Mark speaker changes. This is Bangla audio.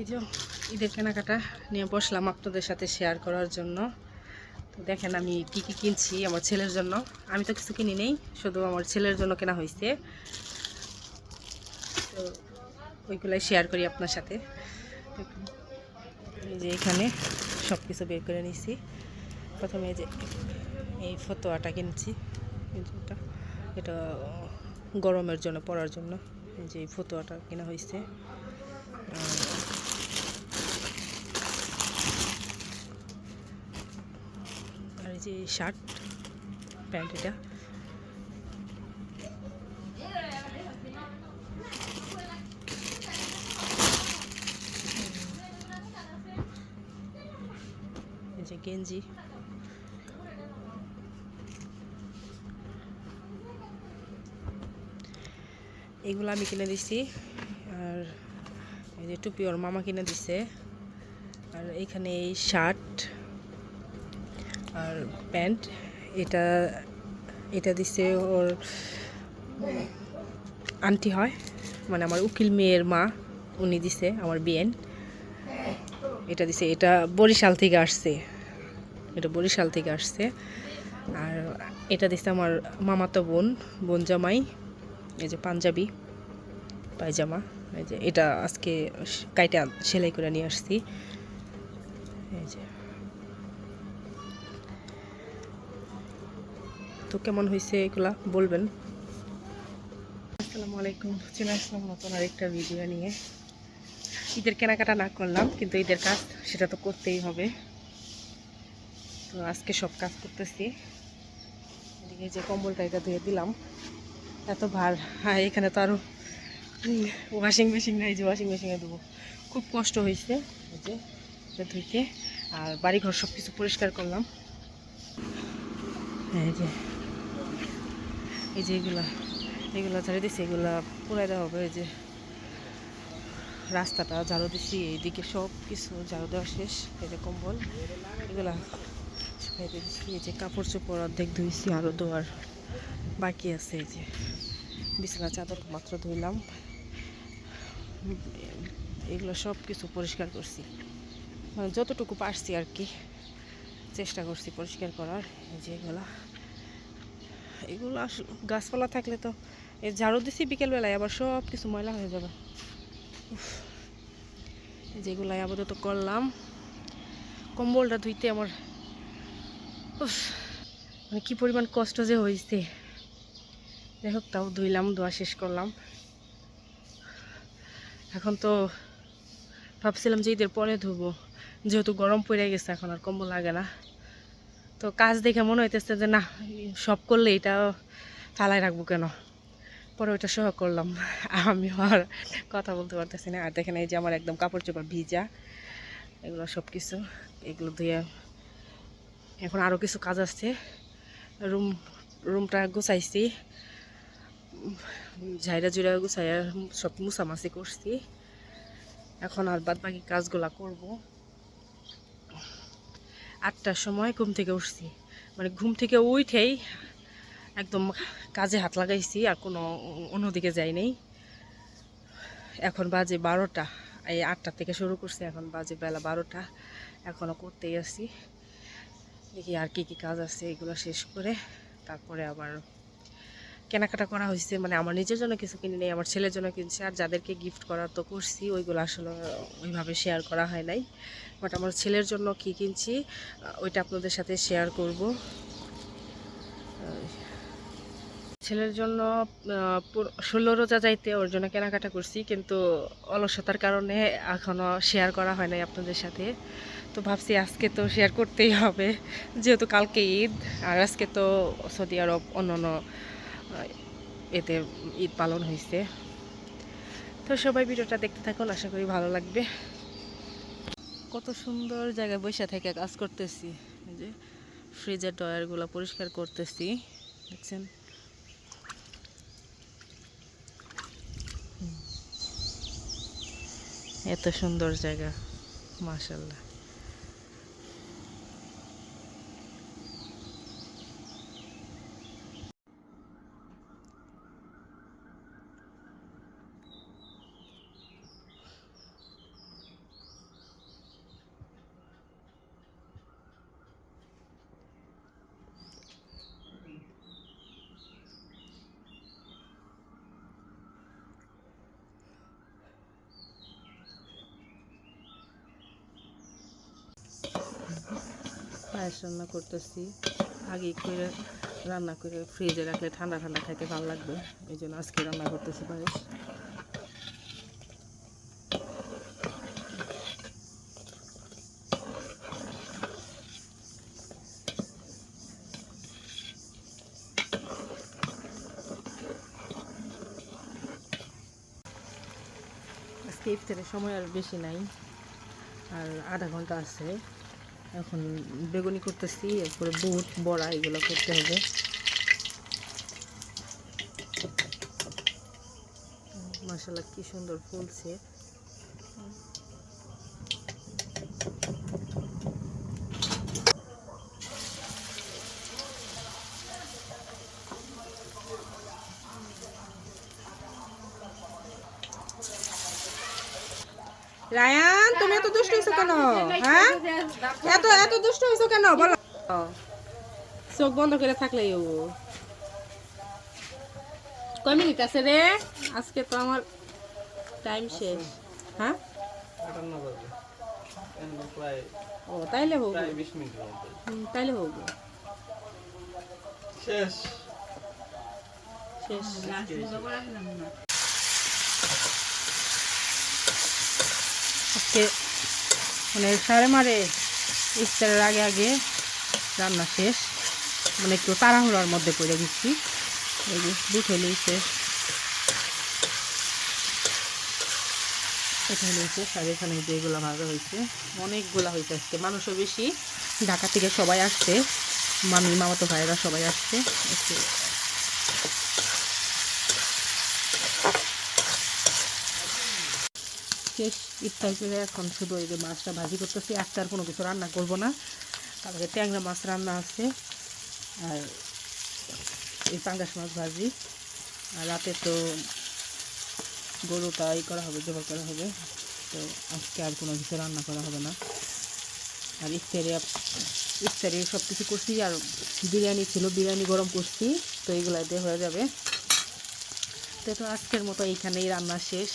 Speaker 1: এই যে ঈদের কেনাকাটা নিয়ে বসলাম আপনাদের সাথে শেয়ার করার জন্য। তো দেখেন আমি কি কি কিনছি আমার ছেলের জন্য। আমি তো কিছু কিনি নেই, শুধু আমার ছেলের জন্য কেনা হয়েছে। তো ওইগুলাই শেয়ার করি আপনার সাথে। যে এখানে সব কিছু বের করে নিয়েছি। প্রথমে যে এই ফতোয়াটা কিনছি। এটা এটা গরমের জন্য পরার জন্য। যে ফতোয়াটা কেনা হয়েছে। যে শার্ট, প্যান্ট এটা। যে গেঞ্জি। এগুলো আমি কিনে দিছি। আর এই যে টুপি ওর মামা কিনে দিছে। আর এইখানে এই শার্ট। আর প্যান্ট, এটা এটা দিছে ওর আন্টি হয় মানে আমার উকিল মেয়ের মা, উনি দিছে আমার বিয়েন এটা দিছে, এটা বরিশাল থেকে আসছে। এটা বরিশাল থেকে আসছে। আর এটা দিছে আমার মামাতো বোন বোন জামাই, এই যে পাঞ্জাবি, পায়জামা, এই যে এটা আজকে কাইটা সেলাই করে নিয়ে আসছি। এই যে। তো কেমন হয়েছে এগুলা? বলবেন। আসসালামু আলাইকুম। চলে আসলাম নতুন আরেকটা ভিডিও নিয়ে। ঈদের কেনাকাটা না করলাম, কিন্তু ঈদের কাজ সেটা তো করতেই হবে। তো আজকে সব কাজ করতেছি। এদিকে যে কম্বলটা এটা ধুয়ে দিলাম। এত ভার। হ্যাঁ এখানে তো আরও ওয়াশিং মেশিন নাই যে ওয়াশিং মেশিনে দেবো খুব কষ্ট হয়েছে যে এটা ধুইতে। আর বাড়িঘর সব কিছু পরিষ্কার করলাম। এই যে এই যে এগুলা এগুলা ঝাড়ু দিছি, এগুলা পুরাই দেওয়া হবে, এই যে রাস্তাটা ঝাড়ু দিছি, এইদিকে সব কিছু ঝাড়ু দেওয়া শেষ, এই যে কম্বল, এগুলা শুকাইতে দিচ্ছি এই যে কাপড় চোপড় অর্ধেক ধুইছি আরও ধোয়ার বাকি আছে, এই যে বিছানা চাদর মাত্র ধুইলাম, এগুলো সব কিছু পরিষ্কার করছি মানে যতটুকু পারছি আর কি, চেষ্টা করছি পরিষ্কার করার, এই যে এগুলা। এগুলো গাছপালা থাকলে তো, এই ঝাড়ু দিছি বিকেলবেলায়, আবার সব কিছু ময়লা হয়ে যাবে। যেগুলাই আপাতত করলাম। কম্বলটা ধুইতে আমার মানে কি পরিমাণ কষ্ট যে হয়েছে যাই হোক, তাও ধুইলাম ধোয়া শেষ করলাম। এখন তো ভাবছিলাম যে ঈদের পরে ধুবো, যেহেতু গরম পড়ে গেছে, এখন আর কম্বল লাগে না। তো কাজ দেখে মনে হইতেছে যে না সব করলে এটা ফালাই রাখব কেন? পরে ওইটা সহ করলাম। আমি আর কথা বলতে পারতেছি না। আর দেখেন এই যে আমার একদম কাপড় চোপড় ভিজা, এগুলো সব কিছু এগুলো ধুয়ে এখন আরও কিছু কাজ আছে। রুম, রুমটা গুছাইছি। ঝাইরা জুড়া গুছাইয়া সব মুছামাছি করছি। এখন আর বাদ বাকি কাজগুলা করব। আটটার সময় ঘুম থেকে উঠছি। মানে ঘুম থেকে উঠেই একদম কাজে হাত লাগাইছি, আর কোনো অন্যদিকে যাই নেই। এখন বাজে বারোটা, এই আটটা থেকে শুরু করছি, এখন বাজে বেলা বারোটা। এখনও করতেই আছি। দেখি আর কি কি কাজ আছে, এগুলো শেষ করে তারপরে আবার কেনাকাটা করা হয়েছে মানে আমার নিজের জন্য কিছু কিনে নেই, আমার ছেলের জন্য কিনছি, আর যাদেরকে গিফট করার তো করছি, ওইগুলো আসলে ওইভাবে শেয়ার করা হয় নাই। বাট আমার ছেলের জন্য কি কিনছি ওইটা আপনাদের সাথে শেয়ার করব। ছেলের জন্য ষোলো রোজা যাইতে ওর জন্য কেনাকাটা করছি, কিন্তু অলসতার কারণে এখনও শেয়ার করা হয় নাই আপনাদের সাথে। তো ভাবছি আজকে তো শেয়ার করতেই হবে, যেহেতু কালকে ঈদ, আর আজকে তো সৌদি আরব অন্য অন্য এতে ঈদ পালন হয়েছে। তো সবাই ভিডিওটা দেখতে থাকুন, আশা করি ভালো লাগবে। কত সুন্দর জায়গায় বসে থেকে কাজ করতেছি। যে ফ্রিজের ডয়ারগুলো পরিষ্কার করতেছি, দেখছেন? এত সুন্দর জায়গা মাশাল্লাহ পায়েস রান্না করতেছি। আগে করে রান্না করে ফ্রিজে রাখলে ঠান্ডা ঠান্ডা খাইতে ভালো লাগবে। এই জন্য আজকে রান্না করতেছি পায়েস। আজকে ইফতারের সময় আর বেশি নাই, আর আধা ঘণ্টা আছে। এখন বেগুনি করতেছি এরপরে বুট বড়া এগুলো করতে হবে। মাসাল্লাহ কি সুন্দর ফুলছে। রায়ান তুমি এত দুষ্ট হয়েছো কেন? হ্যাঁ? এত এত দুষ্ট হয়েছো কেন? বলো। চোখ বন্ধ করে থাকলে ও। কয় মিনিট আছে রে? আজকে তো আমার টাইম শেষ। হ্যাঁ? ও তাইলে হোক তাইলে হোক
Speaker 2: শেষ।
Speaker 1: শেষ। আজকে মানে সাড়ে মারে ইফতারের আগে আগে রান্না শেষ। মানে একটু তাড়াহুড়ার মধ্যে পড়ে গেছি। এই যে দুধ হলেই শেষ এটা হয়েছে আর এখানে যে এগুলো ভাজা হয়েছে অনেকগুলা হয়েছে আজকে। মানুষও বেশি। ঢাকা থেকে সবাই আসছে। মামি, মামাতো ভাইয়েরা সবাই আসছে। শেষ, ইফতার করে এখন শুধু এই যে মাছটা ভাজি করতেছি আজকে আর কোনো কিছু রান্না করব না। কালকে ট্যাংরা মাছ রান্না আছে, আর এই পাঙ্গাস মাছ ভাজি। আর রাতে তো গরুটা ই করা হবে, জবা করা হবে, তো আজকে আর কোনো কিছু রান্না করা হবে না। আর ইফতারে ইফতারে সব কিছু করছি, আর বিরিয়ানি ছিল, বিরিয়ানি গরম করছি, তো এইগুলো দিয়ে হয়ে যাবে। তো তো আজকের মতো এইখানেই রান্না শেষ।